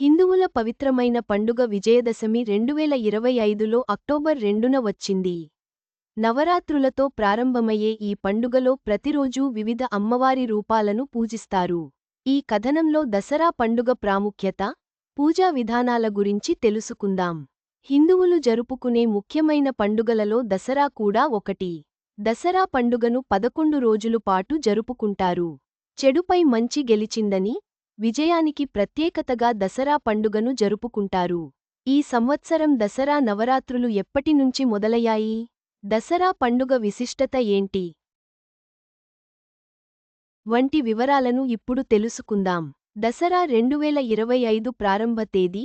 హిందువుల పవిత్రమైన పండుగ విజయదశమి రెండువేల ఇరవై ఐదులో అక్టోబర్ రెండున వచ్చింది. నవరాత్రులతో ప్రారంభమయ్యే ఈ పండుగలో ప్రతిరోజూ వివిధ అమ్మవారి రూపాలను పూజిస్తారు. ఈ కథనంలో దసరా పండుగ ప్రాముఖ్యత పూజా విధానాల గురించి తెలుసుకుందాం. హిందువులు జరుపుకునే ముఖ్యమైన పండుగలలో దసరా కూడా ఒకటి. దసరా పండుగను పదకొండు రోజులు పాటు జరుపుకుంటారు. చెడుపై మంచి గెలిచిందని విజయానికి ప్రత్యేకతగా దసరా పండుగను జరుపుకుంటారు. ఈ సంవత్సరం దసరా నవరాత్రులు ఎప్పటినుంచి మొదలయ్యాయి? దసరా పండుగ విశిష్టత ఏంటి? వంటి వివరాలను ఇప్పుడు తెలుసుకుందాం. దసరా రెండువేల ఇరవై ఐదు ప్రారంభ తేదీ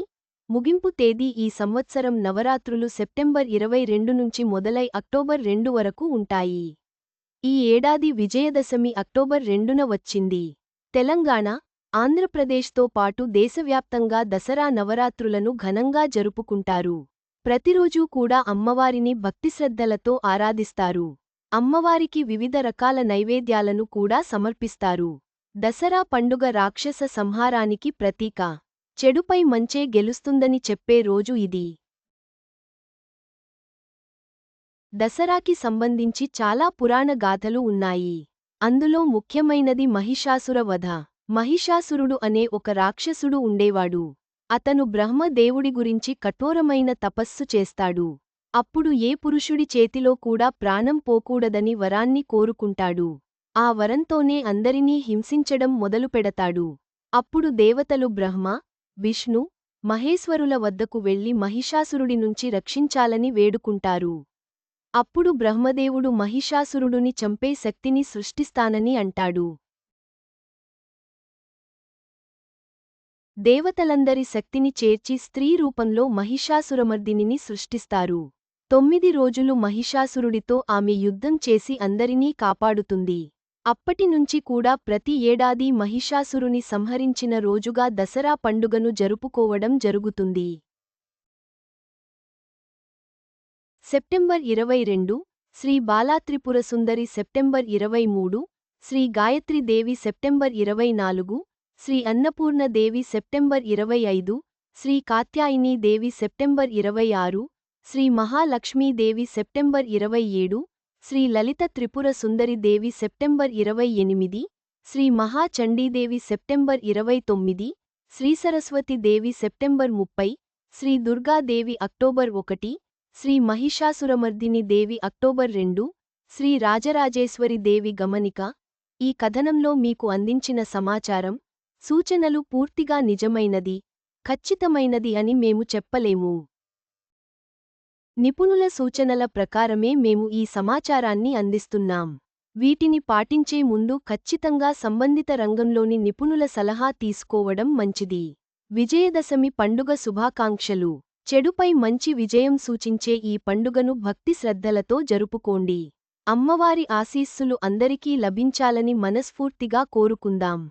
ముగింపు తేదీ ఈ సంవత్సరం నవరాత్రులు సెప్టెంబర్ ఇరవై రెండు నుంచి మొదలై అక్టోబర్ రెండు వరకు ఉంటాయి. ఈ ఏడాది విజయదశమి అక్టోబర్ రెండున వచ్చింది. తెలంగాణ ఆంధ్రప్రదేశ్తో పాటు దేశవ్యాప్తంగా దసరా నవరాత్రులను ఘనంగా జరుపుకుంటారు. ప్రతిరోజూ కూడా అమ్మవారిని భక్తిశ్రద్ధలతో ఆరాధిస్తారు. అమ్మవారికి వివిధ రకాల నైవేద్యాలను కూడా సమర్పిస్తారు. దసరా పండుగ రాక్షస సంహారానికి ప్రతీక. చెడుపై మంచే గెలుస్తుందని చెప్పే రోజు ఇది. దసరాకి సంబంధించి చాలా పురాణ గాథలు ఉన్నాయి. అందులో ముఖ్యమైనది మహిషాసుర వధ. మహిషాసురుడు అనే ఒక రాక్షసుడు ఉండేవాడు. అతను బ్రహ్మదేవుడి గురించి కఠోరమైన తపస్సు చేస్తాడు. అప్పుడు ఏ పురుషుడి చేతిలో కూడా ప్రాణం పోకూడదని వరాన్ని కోరుకుంటాడు. ఆ వరంతోనే అందరినీ హింసించడం మొదలుపెడతాడు అప్పుడు దేవతలు బ్రహ్మ విష్ణు మహేశ్వరుల వద్దకు వెళ్ళి మహిషాసురుడి నుంచి రక్షించాలని వేడుకుంటారు. అప్పుడు బ్రహ్మదేవుడు మహిషాసురుడుని చంపే శక్తిని సృష్టిస్తానని అంటాడు. దేవతలందరి శక్తిని చేర్చి స్త్రీ రూపంలో మహిషాసురమర్దినిని సృష్టిస్తారు. తొమ్మిది రోజులు మహిషాసురుడితో ఆమె యుద్ధం చేసి అందరినీ కాపాడుతుంది. అప్పటినుంచి కూడా ప్రతి ఏడాది మహిషాసురుని సంహరించిన రోజుగా దసరా పండుగను జరుపుకోవడం జరుగుతుంది. సెప్టెంబర్ ఇరవై రెండు శ్రీ బాలాత్రిపుర సుందరి సెప్టెంబర్ ఇరవై మూడు శ్రీ గాయత్రీదేవి సెప్టెంబర్ ఇరవై నాలుగు శ్రీ అన్నపూర్ణ దేవి సెప్టెంబర్ ఇరవై ఐదు శ్రీ కాత్యాయిని దేవి సెప్టెంబర్ ఇరవై ఆరు శ్రీ మహాలక్ష్మీదేవి సెప్టెంబర్ ఇరవై ఏడు శ్రీ లలిత త్రిపుర సుందరి దేవి సెప్టెంబర్ ఇరవై ఎనిమిది శ్రీ మహాచండీదేవి సెప్టెంబర్ ఇరవై తొమ్మిది శ్రీ సరస్వతి దేవి సెప్టెంబర్ ముప్పై శ్రీ దుర్గాదేవి అక్టోబర్ ఒకటి శ్రీ మహిషాసురమర్దిని దేవి అక్టోబర్ రెండు శ్రీ రాజరాజేశ్వరి దేవి గమనిక ఈ కథనంలో మీకు అందించిన సమాచారం సూచనలు పూర్తిగా నిజమైనది ఖచ్చితమైనది అని మేము చెప్పలేము. నిపుణుల సూచనల ప్రకారమే మేము ఈ సమాచారాన్ని అందిస్తున్నాం. వీటిని పాటించే ముందు ఖచ్చితంగా సంబంధిత రంగంలోని నిపుణుల సలహా తీసుకోవడం మంచిది. విజయదశమి పండుగ శుభాకాంక్షలు. చెడుపై మంచి విజయం సూచించే ఈ పండుగను భక్తి శ్రద్ధలతో జరుపుకోండి. అమ్మవారి ఆశీస్సులు అందరికీ లభించాలని మనస్ఫూర్తిగా కోరుకుందాం.